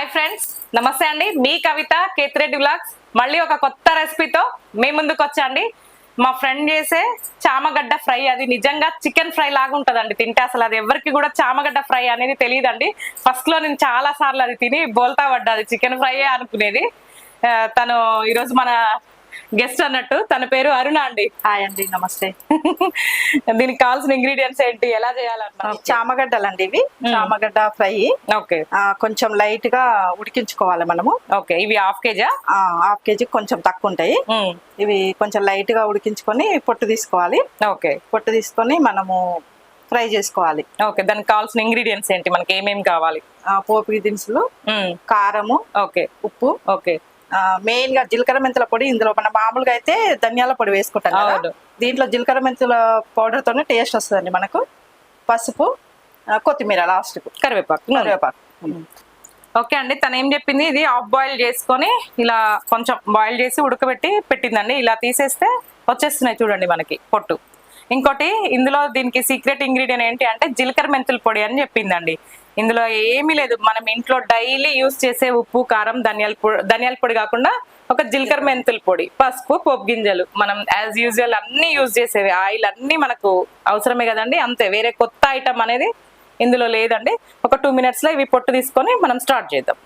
Hi friends నమస్తే అండి. మీ కవిత కేతిరెడ్డి బ్లాగ్స్. మళ్ళీ ఒక కొత్త రెసిపీతో మీ ముందుకు వచ్చండి. మా ఫ్రెండ్ చేసే చామగడ్డ ఫ్రై అది నిజంగా చికెన్ ఫ్రై లాగా ఉంటుందండి. తింటే అసలు అది ఎవరికి కూడా చామగడ్డ ఫ్రై అనేది తెలియదండి. ఫస్ట్లో నేను చాలా సార్లు అది తిని బోల్తా పడ్డా. అది చికెన్ ఫ్రై అనుకునేది. తను ఈరోజు మన గెస్ట్ అన్నట్టు. తన పేరు అరుణ అండి. హాయ్ అండి నమస్తే. దీనికి కావాల్సిన ఇంగ్రీడియంట్స్ ఏంటి? ఎలా చేయాలన్నా చామగడ్డలండి ఇవి. చామగడ్డ ఫ్రై. ఓకే. కొంచెం లైట్గా ఉడికించుకోవాలి మనము. ఓకే. ఇవి హాఫ్ కేజా? హాఫ్ కేజీ కొంచెం తక్కువ ఉంటాయి ఇవి కొంచెం లైట్గా ఉడికించుకొని పొట్టు తీసుకోవాలి. ఓకే. పొట్టు తీసుకొని మనము ఫ్రై చేసుకోవాలి. ఓకే. దానికి కావాల్సిన ఇంగ్రీడియంట్స్ ఏంటి? మనకి ఏమేమి కావాలి? ఆ, పోపు దినుసులు కారము ఓకే. ఉప్పు ఓకే. మెయిన్గా జీలకర్ర మెంతుల పొడి ఇందులో మన మామూలుగా అయితే ధనియాల పొడి వేసుకుంటాం కదా. దీంట్లో జీలకర్ర మెంతుల పౌడర్ తోనే టేస్ట్ వస్తుందండి మనకు. పసుపు కొత్తిమీర లాస్ట్కు. కరివేపాకు. కరివేపాకు. ఓకే అండి తను ఏం చెప్పింది? ఇది హాఫ్ బాయిల్ చేసుకొని ఇలా కొంచెం బాయిల్ చేసి ఉడకబెట్టి పెట్టిందండి. ఇలా తీసేస్తే వచ్చేస్తున్నాయి చూడండి మనకి పొట్టు. ఇంకోటి ఇందులో దీనికి సీక్రెట్ ఇంగ్రీడియంట్ ఏంటి అంటే జీలకర్ర మెంతుల పొడి అని చెప్పిందండి. ఇందులో ఏమీ లేదు. మనం ఇంట్లో డైలీ యూస్ చేసే ఉప్పు కారం ధనియాల పొడి ధనియాల పొడి కాకుండా ఒక జీలకర్ర మెంతుల పొడి పసుపు పోపు గింజలు. మనం యాజ్ యూజువల్ అన్ని యూజ్ చేసేవి. ఆయిల్ అన్ని మనకు అవసరమే కదండి. అంతే. వేరే కొత్త ఐటమ్ అనేది ఇందులో లేదండి. ఒక టూ మినిట్స్లో ఇవి పొట్టు తీసుకొని మనం స్టార్ట్ చేద్దాం.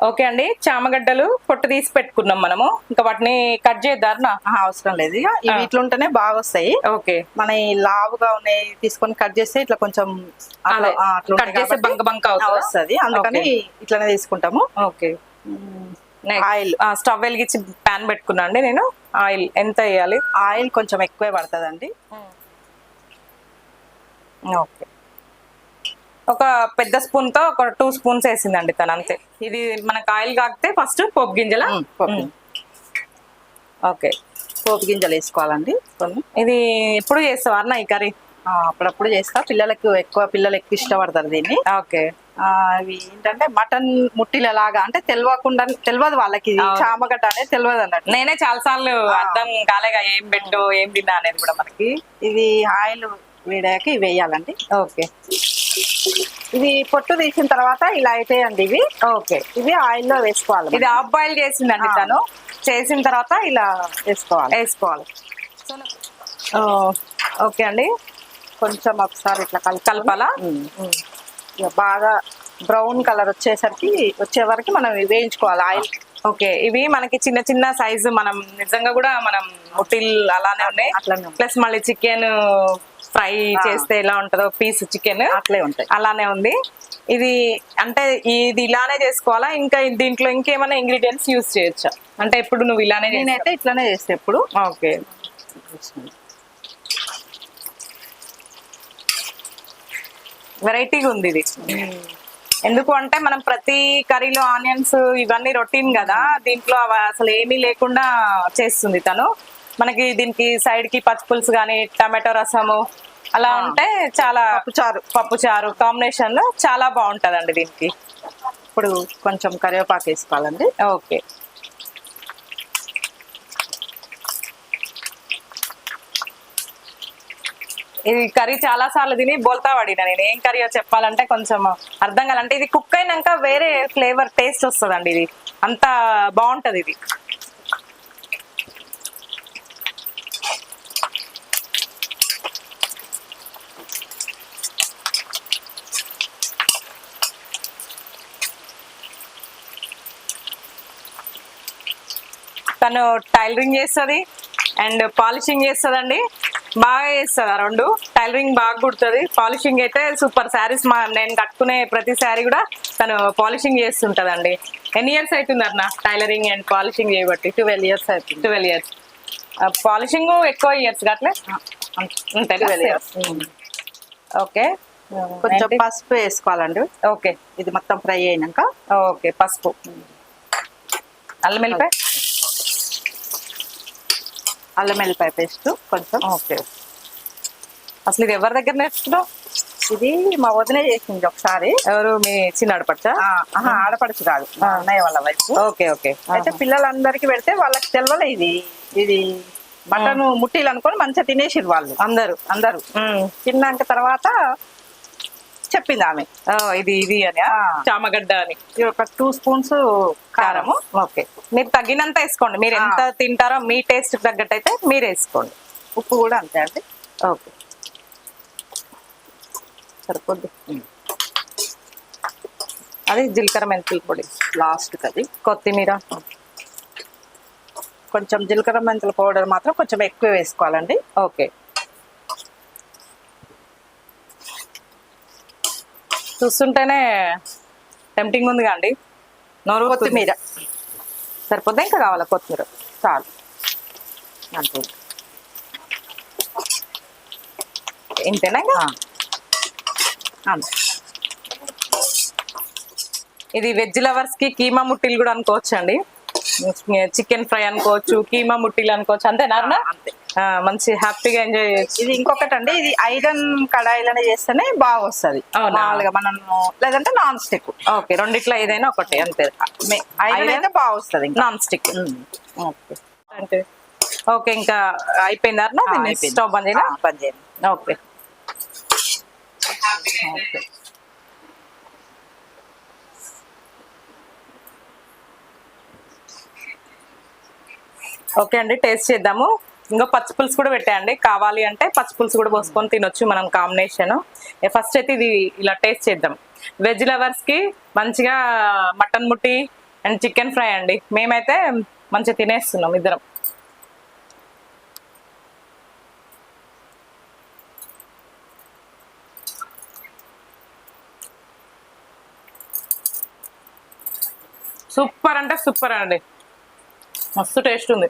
ఓకే అండి. చామగడ్డలు పొట్టు తీసి పెట్టుకున్నాం మనము. ఇంకా వాటిని కట్ చేద్దారనా ఆహా, అవసరం లేదు. ఇవి ఇట్లా ఉంటేనే బాగా వస్తాయి ఓకే. మన ఈ లావుగా ఉన్నాయి తీసుకొని కట్ చేస్తే ఇట్లా కొంచెం కట్ చేస్తే బంక బంక? వస్తుంది అందుకని ఇట్లానే తీసుకుంటాము. ఓకే. ఆయిల్. స్టవ్ వెలిగించి ప్యాన్ పెట్టుకున్నా అండి నేను. ఆయిల్ ఎంత వేయాలి? ఆయిల్ కొంచెం ఎక్కువే పడుతుందండి. ఓకే. ఒక పెద్ద స్పూన్తో ఒక టూ స్పూన్స్ వేసిందండి తను అంతే. ఇది మనకు ఆయిల్ కాగితే ఫస్ట్ పోపు గింజల. ఓకే. పోపు గింజలు వేసుకోవాలండి. కొన్ని. ఇది ఎప్పుడు చేస్తావా అన్న ఈ కర్రీ? అప్పుడప్పుడు చేస్తా. పిల్లలకు ఎక్కువ పిల్లలు ఎక్కువ ఇష్టపడతారు దీన్ని. ఓకే. ఇవి ఏంటంటే మటన్ ముట్టిల లాగా అంటే తెలియకుండా తెలియదు వాళ్ళకి. చామగడ్డ అనేది తెలియదు అన్నట్టు. నేనే చాలా సార్లు అర్థం కాలేగా ఏం పెట్టు ఏం తిన్నా అనేది కూడా మనకి. ఇది ఆయిల్ వేడాక ఇవి వేయాలండి. ఓకే. ఇది పొట్టు తీసిన తర్వాత ఇలా అయితాయండి ఇవి. ఓకే. ఇవి ఆయిల్లో వేసుకోవాలి ఇది హాఫ్ బాయిల్ చేసిందండి. తను. చేసిన తర్వాత ఇలా వేసుకోవాలి. వేసుకోవాలి. ఓకే అండి. కొంచెం ఒకసారి ఇట్లా కలిపి కలపాలా? బాగా బ్రౌన్ కలర్ వచ్చేసరికి వచ్చే వరకు మనం వేయించుకోవాలి. ఆయిల్ ఓకే ఇవి మనకి చిన్న చిన్న సైజు మనం నిజంగా కూడా మనం ముటిల్ అలానే ఉన్నాయి. ప్లస్ మళ్ళీ చికెన్ ఫ్రై చేస్తే ఎలా ఉంటుందో పీస్ చికెన్ అట్లే ఉంటాయి. అలానే ఉంది. ఇది అంటే ఇది ఇలానే చేసుకోవాలా? ఇంకా దీంట్లో ఇంకేమైనా ఇంగ్రీడియంట్స్ యూస్ చేయొచ్చా? అంటే ఇప్పుడు నువ్వు ఇలానే నేనైతే ఇట్లానే చేస్తే ఎప్పుడు. ఓకే. వెరైటీగా ఉంది ఇది. ఎందుకు అంటే మనం ప్రతి కర్రీలో ఆనియన్స్ ఇవన్నీ రొటీన్ కదా దీంట్లో అవ అసలు ఏమీ లేకుండా చేస్తుంది తను. మనకి దీనికి సైడ్కి పచ్చి పులుసు కానీ టమాటో రసము అలా ఉంటే చాలా పప్పు చారు. పప్పు చారు కాంబినేషన్ చాలా బాగుంటదండి దీనికి. ఇప్పుడు కొంచెం కరివేపాకు వేసుకోవాలండి. ఓకే. ఇది కర్రీ చాలా సార్లు తిని బోల్తా పడినా నేను. ఏం కర్రీ చెప్పాలంటే కొంచెం అర్థం కాలంటే ఇది కుక్ అయినాక వేరే ఫ్లేవర్ టేస్ట్ వస్తుందండి ఇది. అంత బాగుంటది ఇది. తను టైలరింగ్ చేస్తుంది అండ్ పాలిషింగ్ చేస్తుందండి. బాగా చేస్తుంది ఆ రెండు. టైలరింగ్ బాగా కుడుతుంది. పాలిషింగ్ అయితే సూపర్ శారీస్ మా నేను కట్టుకునే ప్రతి శారీ కూడా తను పాలిషింగ్ చేస్తుంటదండి. ఎన్ని ఇయర్స్ అవుతుంది అన్న టైలరింగ్ అండ్ పాలిషింగ్ చేయబట్టి ట్వెల్వ్ ఇయర్స్ అవుతుంది ట్వెల్వ్ ఇయర్స్ పాలిషింగ్ ఎక్కువ ఇయర్స్ అట్లే? అంతే. ట్వెల్వ్ ఇయర్స్ ఓకే కొంచెం పసుపు వేసుకోవాలండి. ఓకే ఇది మొత్తం ఫ్రై అయినాక. ఓకే పసుపు. అల్లం వెల్లిపాయ? అల్లం వెల్లిపాయ పేస్ట్ కొంచెం. ఓకే. అసలు ఇది ఎవరి దగ్గర నేర్చుకున్నావు? ఇది మా వదిన చేసింది ఒకసారి. ఎవరు? మీ చిన్న ఆడపడచా ఆ, ఆహా, ఆడపడుచు కాదు. అన్నయ్య వాళ్ళ వైపు ఓకే ఓకే. అయితే పిల్లలందరికి పెడితే వాళ్ళకి తెలవలే ఇది. ఇది మటన్ ముట్టిలు అనుకొని మంచిగా తినేసిరు వాళ్ళు. అందరూ. అందరూ. తిన్నాక తర్వాత చెప్పింది ఆమె ఇది ఇది అని. చామగడ్డ అని. ఒక టూ స్పూన్స్ కారము. ఓకే. మీరు తగినంత వేసుకోండి. మీరు ఎంత తింటారో మీ టేస్ట్ తగ్గట్టు అయితే మీరు వేసుకోండి. ఉప్పు కూడా అంతే అండి. ఓకే. సరిపోద్ది. అది జీలకర్ర మెంతుల పొడి లాస్ట్ అది కొత్తిమీర. కొంచెం జీలకర్ర మెంతుల పౌడర్ మాత్రం కొంచెం ఎక్కువ వేసుకోవాలండి. ఓకే. చూస్తుంటేనే టెంప్టింగ్ ఉందిగా అండి నోరు కొత్తిమీర. సరిపోద్దా ఇంకా కావాలా కొత్తిమీర? చాలు. అంతే. ఇంతేనా ఇంకా? అంతే. ఇది వెజ్ లవర్స్కి కీమా ముట్టిలు కూడా అనుకోవచ్చు అండి చికెన్ ఫ్రై అనుకోవచ్చు కీమా ముట్టిలు అనుకోవచ్చు. అంతేనా? అంతే. మంచి హ్యాపీగా ఎంజాయ్ చేయొచ్చు. ఇది ఇంకొకటి అండి ఇది ఐరన్ కడాయిలోనే చేస్తేనే బాగా వస్తుంది? మామూలుగా మనం లేదంటే నాన్ స్టిక్. ఓకే రెండిట్లో ఏదైనా ఒకటి అంతే. ఐరన్? అయితే బాగా వస్తుంది నాన్ స్టిక్. ఓకే. అంటే ఓకే ఇంకా అయిపోయింది. స్టవ్ బంద్ చేయనా? పని చేయండి. ఓకే. ఓకే. ఓకే అండి టేస్ట్ చేద్దాము. ఇంకా పచ్చి పులుసు కూడా పెట్టాయండి కావాలి అంటే పచ్చి పులుసు కూడా పోసుకొని తినొచ్చు మనం కాంబినేషన్ ఫస్ట్ అయితే ఇది ఇలా టేస్ట్ చేద్దాం. వెజ్ లవర్స్కి మంచిగా మటన్ ముట్టి అండ్ చికెన్ ఫ్రై అండి. మేమైతే మంచిగా తినేస్తున్నాం ఇద్దరం. సూపర్ అంటే సూపర్ అండి. మస్తు టేస్ట్ ఉంది.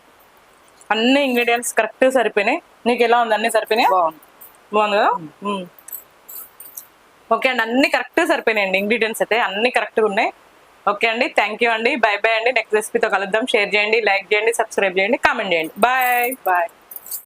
అన్ని ఇంగ్రీడియంట్స్ కరెక్ట్ సరిపోయినాయి. నీకు ఎలా ఉంది? అన్ని సరిపోయినాయి? బాగుంది. కదా. ఓకే అండి. అన్ని కరెక్ట్ సరిపోయినాయండి ఇంగ్రీడియంట్స్ అయితే. అన్ని కరెక్ట్గా ఉన్నాయి. ఓకే అండి. థ్యాంక్ యూ అండి. బై బై అండి. నెక్స్ట్ రెసిపీతో కలుద్దాం. షేర్ చేయండి లైక్ చేయండి సబ్స్క్రైబ్ చేయండి కామెంట్ చేయండి. Bye bye